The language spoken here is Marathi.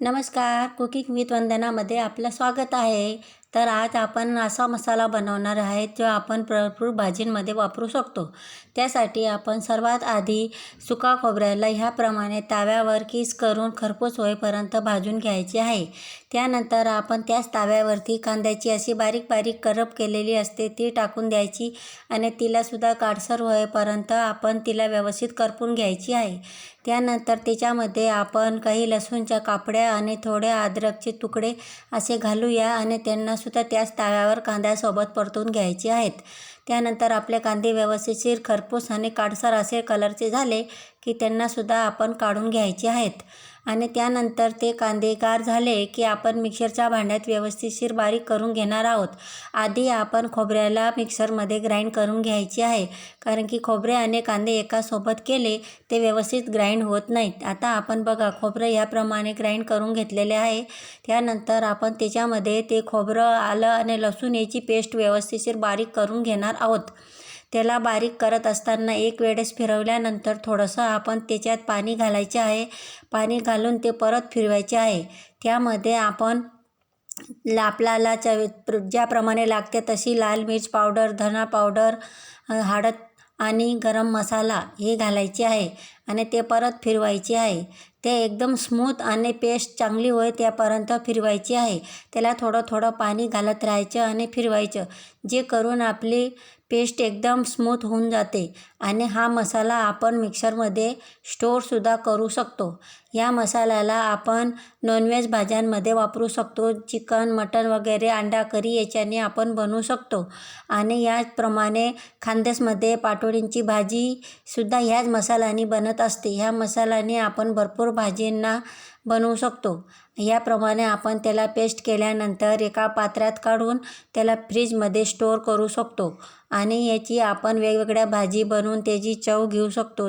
नमस्कार कुकिंग विथ वंदनामध्ये आपलं स्वागत आहे. तर आज आपण असा मसाला बनवणार आहे जो आपण भरपूर भाजींमध्ये वापरू शकतो. त्यासाठी आपण सर्वात आधी सुका खोबऱ्याला ह्याप्रमाणे ताव्यावर किस करून खरपूस होईपर्यंत भाजून घ्यायचे आहे. त्यानंतर आपण त्याच ताव्यावरती कांद्याची अशी बारीक बारीक करप केलेली असते ती टाकून द्यायची आणि तिलासुद्धा काडसर होईपर्यंत आपण तिला व्यवस्थित करपून घ्यायची आहे. त्यानंतर त्याच्यामध्ये आपण काही लसूणच्या कापड्या आणि थोड्या अद्रकचे तुकडे असे घालूया आणि त्यांना सुद्धा त्याच तव्यावर कांद्यासोबत परतून घ्यायचे आहेत. त्यानंतर आपले कांदे व्यवस्थितशीर खरपूस आणि काडसर असे कलरचे झाले की त्यांनासुद्धा आपण काढून घ्यायचे आहेत. आणि त्यानंतर ते कांदे गार झाले की आपण मिक्सरच्या भांड्यात व्यवस्थितशीर बारीक करून घेणार आहोत. आधी आपण खोबऱ्याला मिक्सरमध्ये ग्राइंड करून घ्यायचे आहे कारण की खोबरे आणि कांदे एकासोबत केले ते व्यवस्थित ग्राइंड होत नाहीत. आता आपण बघा खोबरं याप्रमाणे ग्राइंड करून घेतलेले आहे. त्यानंतर आपण त्याच्यामध्ये ते खोबरं आलं आणि लसूण याची पेस्ट व्यवस्थितशीर बारीक करून घेणार आहोत. त्याला बारीक करत असताना एक वेळेस फिरवल्यानंतर थोडंसं आपण त्याच्यात पाणी घालायचे आहे. पाणी घालून ते परत फिरवायचे आहे. त्यामध्ये आपण ला आपल्याला चवी ज्याप्रमाणे लागते तशी लाल मिर्च पावडर धना पावडर हळद आणि गरम मसाला हे घालायचे आहे. आणि ते परत फिरवायचे आहे. ते एकदम स्मूथ आणि पेस्ट चांगली होय त्यापर्यंत फिरवायची आहे. त्याला थोडं थोडं पाणी घालत राहायचं आणि फिरवायचं जे करून आपली पेस्ट एकदम स्मूथ होऊन जाते. आणि हा मसाला आपण मिक्सरमध्ये स्टोअरसुद्धा करू शकतो. या मसाल्याला आपण नॉनव्हेज भाज्यांमध्ये वापरू शकतो. चिकन मटन वगैरे अंडा करी याच्याने आपण बनवू शकतो. आणि याचप्रमाणे खानदेशमध्ये पाटोळींची भाजीसुद्धा ह्याच मसाल्याने बनत असते. ह्या मसाल्याने आपण भरपूर भाजींना बनवू शकतो. याप्रमाणे आपण त्याला पेस्ट केल्यानंतर एका पात्रात काढून त्याला फ्रीजमध्ये स्टोअर करू शकतो आणि याची आपण वेगवेगळ्या भाजी बनवून त्याची चव घेऊ शकतो.